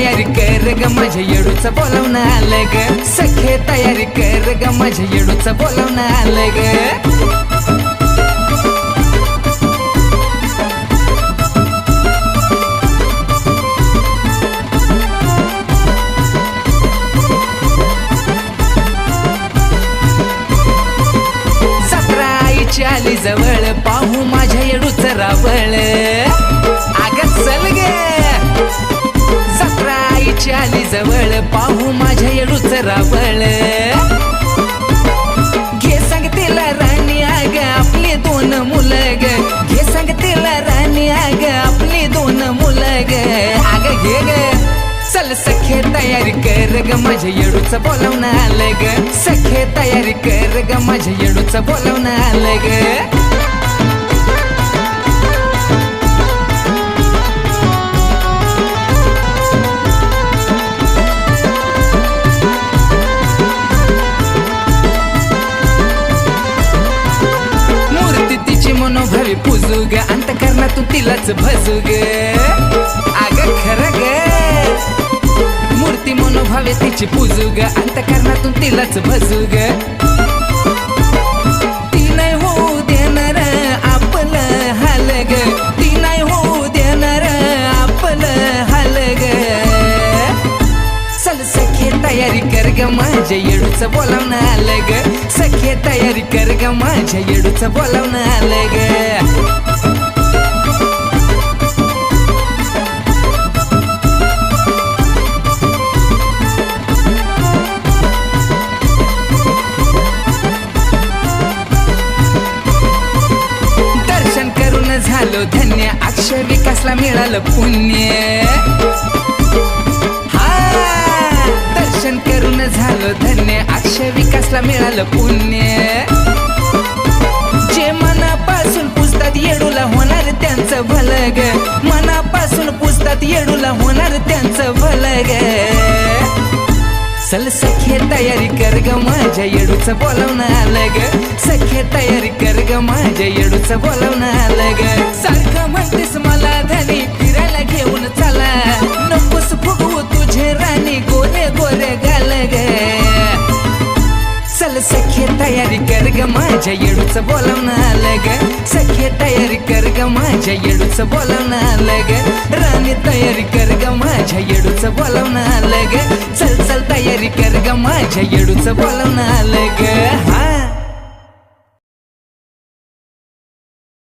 तयारी कर ग माझ्या येडूचं बोलावून आलं ग. सखे तयारी कर ग माझ्या येडूचं बोलावून आलं ग. सतरा आईची आली जवळ पाहू माझ्या येडूच रावळ. रावळ. घे सांगतीला राणी आग आपली दोन मुलं ग घे सांगतीला राणी आग आपली दोन मुलं ग आग घे ग. चल सखे तयारी कर ग माझ्या येडूच बोलावणं आलं ग. सखे तयारी कर ग माझ्या येडूच बोलावणं आलं ग. मनोभावी पूजू ग अंतकरणातून तिलाच भजू ग अग खरं ग मूर्ती मनोभावे तिची पूजू ग अंतकरणातून तिलाच भजू ग ती नाही होऊ देणार आपलं हाल ग ती नाही होऊ देणार आपलं हाल ग चल सखे तयारी कर ग माझ्या येडूचं बोलावणं आलं ग. सखे तयारी कर ग माझ्या येडूचं बोलावणं आलं ग. झालो धन्य अक्षय विकासला मिळालं पुण्य. हा दर्शन करून झालो धन्य अक्षय विकासला मिळालं पुण्य. जे मनापासून पुजतात येडूला होणार त्यांचं भलं ग मनापासून पुजतात येडूला होणार त्यांचं भलं ग चल सखे तयारी कर ग माझ्या येडूच बोलवणं आलं ग. सख्य तयारी कर ग माझ्या येडूच बोलवणं आलं ग. सारखं म्हणतेस मला धनी. सखे तयारी कर ग माझ्या येडूचं बोलावणं आलं ग. सखे तयारी कर ग माझ्या येडूचं बोलावणं आलं ग. राणी तयारी कर ग माझ्या येडूचं बोलावणं आलं ग. चल चल तयारी कर ग माझ्या येडूचं बोलावणं आलं ग.